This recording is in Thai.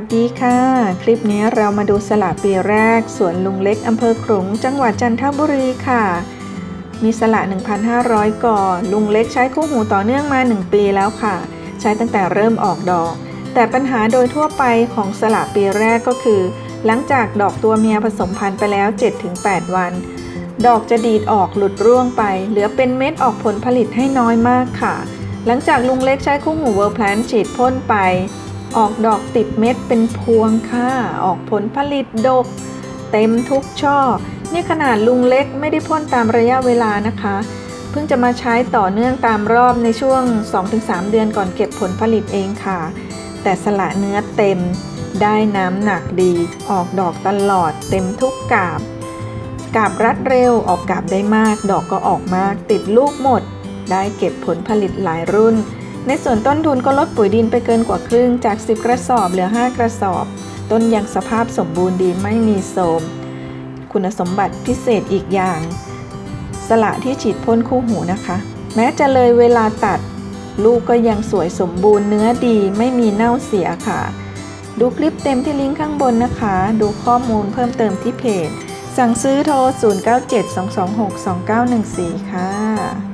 สดีค่ะ คลิปนี้เรามาดูสละปีแรก สวนลุงเล็กอำเภอขลุง จังหวัดจันทบุรีค่ะ มีสละ 1,500 ก่อ ลุงเล็กใช้คู่หูต่อเนื่องมา 1 ปีแล้วค่ะ ใช้ตั้งแต่เริ่มออกดอก แต่ปัญหาโดยทั่วไปของสละปีแรกก็คือ หลังจากดอกตัวเมียผสมพันธุ์ไปแล้ว 7-8 วัน ดอกจะดีดออกหลุดร่วงไป เหลือเป็นเม็ดออกผลผลิตให้น้อยมากค่ะ หลังจากลุงเล็กใช้คู่หูเวิร์แพลนฉีดพ่นไป ออกดอกติดเม็ดเป็นพวงค่ะ ออกผลผลิตดก เต็มทุกช่อ นี่ขนาดลุงเล็กไม่ได้พ่นตามระยะเวลานะคะ เพิ่งจะมาใช้ต่อเนื่องตามรอบในช่วง 2-3 เดือนก่อนเก็บผลผลิตเองค่ะ แต่สละเนื้อเต็ม ได้น้ำหนักดี ออกดอกตลอด เต็มทุกกาบ กาบรัดเร็ว ออกกาบได้มาก ดอกก็ออกมาก ติดลูกหมด ได้เก็บผลผลิตหลายรุ่น ในส่วนต้นทุนก็ลดปุ๋ยดินไปเกินกว่าครึ่งจาก 10 กระสอบเหลือ 5 กระสอบ ต้นยังสภาพสมบูรณ์ดีไม่มีโทมคุณสมบัติพิเศษอีกอย่าง สละที่ฉีดพ่นคู่หูนะคะ แม้จะเลยเวลาตัด ลูกก็ยังสวยสมบูรณ์เนื้อดีไม่มีเน่าเสียค่ะ ดูคลิปเต็มที่ลิงก์ข้างบนนะคะ ดูข้อมูลเพิ่มเติมที่เพจ สั่งซื้อโทร 0972262914 ค่ะ